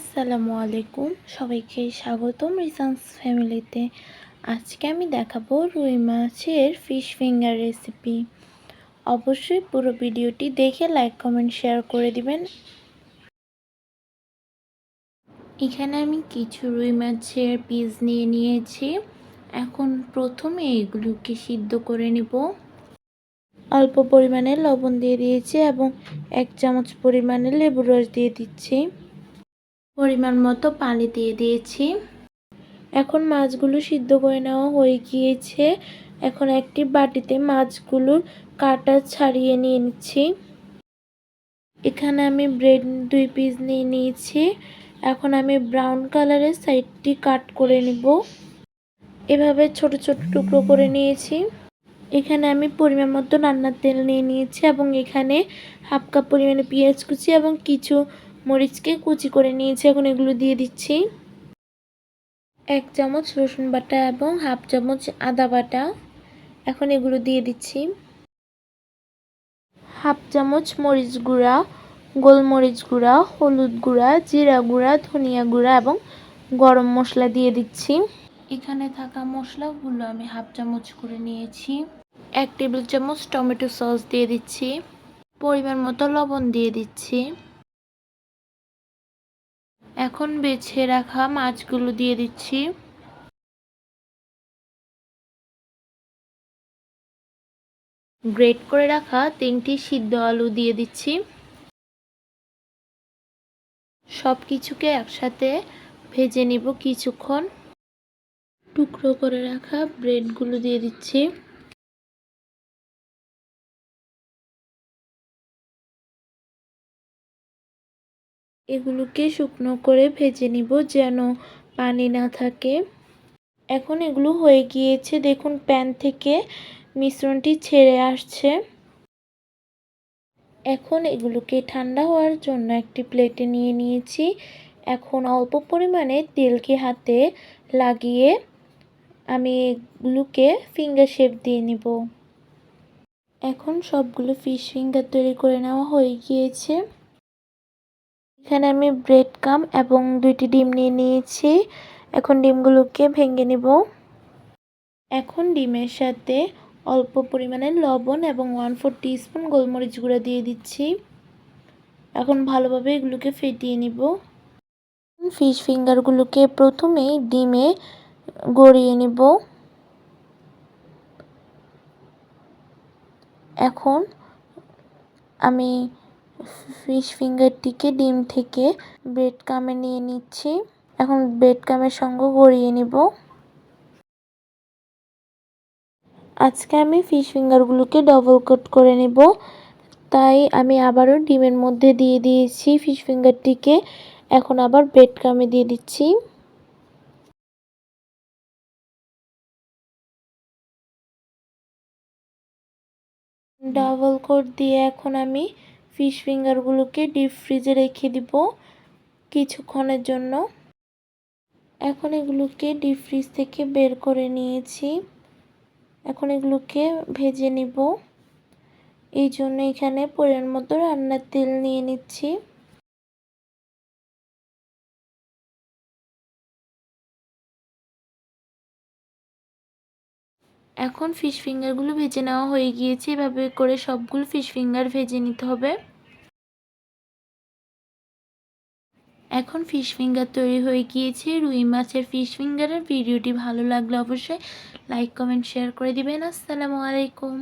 আসসালামু আলাইকুম। সবাইকে স্বাগতম রিসান্স ফ্যামিলিতে। আজকে আমি দেখাবো রুই মাছের ফিশ ফিঙ্গার রেসিপি। অবশ্যই পুরো ভিডিওটি দেখে লাইক, কমেন্ট, শেয়ার করে দিবেন। এখানে আমি কিছু রুই মাছের পিস নিয়ে নিয়েছি। এখন প্রথমে এগুলোকে সিদ্ধ করে নিব। অল্প পরিমাণে লবণ দিয়ে দিয়েছি এবং এক চামচ পরিমাণে লেবুর রস দিয়ে দিচ্ছি। পরিমাণ মতো পানি দিয়ে দিয়েছি। এখন মাছগুলো সিদ্ধ করে নেওয়া হয়ে গিয়েছে। এখন একটি বাটিতে মাছগুলোর কাটা ছাড়িয়ে নিয়ে নিচ্ছি। এখানে আমি ব্রেড দুই পিস নিয়ে নিয়েছি। এখন আমি ব্রাউন কালারের সাইডটি কাট করে নিব। এভাবে ছোট ছোট টুকরো করে নিয়েছি। এখানে আমি পরিমাণ মতো রান্নার তেল নিয়ে নিয়েছি এবং এখানে হাফ কাপ পরিমাণে পেঁয়াজ কুচি এবং কিছু মরিচকে কুচি করে নিয়েছি, এখন এগুলো দিয়ে দিচ্ছি। এক চামচ রসুন বাটা এবং হাফ চামচ আদা বাটা, এখন এগুলো দিয়ে দিচ্ছি। হাফ চামচ মরিচ গুঁড়া, গোলমরিচ গুঁড়া, হলুদ গুঁড়া, জিরা গুঁড়া, ধনিয়া গুঁড়া এবং গরম মশলা দিয়ে দিচ্ছি। এখানে থাকা মশলাগুলো আমি হাফ চামচ করে নিয়েছি। এক টেবিল চামচ টমেটো সস দিয়ে দিচ্ছি। পরিমাণ মতো লবণ দিয়ে দিচ্ছি। এখন বেছে রাখা মাছগুলো দিয়ে দিচ্ছি। গ্রেট করে রাখা তিনটি সিদ্ধ আলু দিয়ে দিচ্ছি। সব কিছুকে একসাথে ভেজে নিব কিছুক্ষণ। টুকরো করে রাখা ব্রেডগুলো দিয়ে দিচ্ছি। এগুলোকে শুকনো করে ভেজে নিব যেন পানি না থাকে। এখন এগুলো হয়ে গিয়েছে, দেখুন প্যান থেকে মিশ্রণটি ছেড়ে আসছে। এখন এগুলোকে ঠান্ডা হওয়ার জন্য একটি প্লেটে নিয়ে নিয়েছি। এখন অল্প পরিমাণে তেলকে হাতে লাগিয়ে আমি এগুলোকে ফিঙ্গার শেপ দিয়ে নিব। এখন সবগুলো ফিশ ফিঙ্গার তৈরি করে নেওয়া হয়ে গিয়েছে। এখানে আমি ব্রেড কাম এবং দুইটি ডিম নিয়ে নিয়েছি। এখন ডিমগুলোকে ভেঙে নিব। এখন ডিমের সাথে অল্প পরিমাণে লবণ এবং ওয়ান ফোর টিস্পুন গোলমরিচ গুঁড়া দিয়ে দিচ্ছি। এখন ভালোভাবে এগুলোকে ফেটিয়ে নিব। ফিশ ফিঙ্গারগুলোকে প্রথমেই ডিমে গড়িয়ে নিব। এখন আমি ফিশ ফিঙ্গারটিকে ডিম থেকে ব্রেড কামে নিয়ে নিচ্ছি। এখন ব্রেড কামের সঙ্গে গড়িয়ে নিব। আজকে আমি ফিশ ফিঙ্গারগুলোকে ডবল কোট করে নেব। তাই আমি আবারও ডিমের মধ্যে দিয়ে দিয়েছি ফিশ ফিঙ্গারটিকে। এখন আবার ব্রেড কামে দিয়ে দিচ্ছি। ডাবল কোট দিয়ে এখন আমি ফিশ ফিঙ্গারগুলোকে ডিপ ফ্রিজে রেখে দিব কিছুক্ষণের জন্য। এখন এগুলোকে ডিপ ফ্রিজ থেকে বের করে নিয়েছি। এখন এগুলোকে ভেজে নিব। এই জন্য এখানে পরিমাণ মতো রান্নার তেল নিয়ে নিচ্ছি। এখন ফিশ ফিঙ্গারগুলো ভেজে নেওয়া হয়ে গিয়েছে, এভাবে করে সবগুলো ফিশ ফিঙ্গার ভেজে নিতে হবে। এখন ফিশ ফিঙ্গার তৈরি হয়ে গিয়েছে, রুই মাছের ফিশ ফিঙ্গারের ভিডিওটি ভালো লাগলে অবশ্যই লাইক কমেন্ট শেয়ার করে দিবেন। আসসালামু আলাইকুম।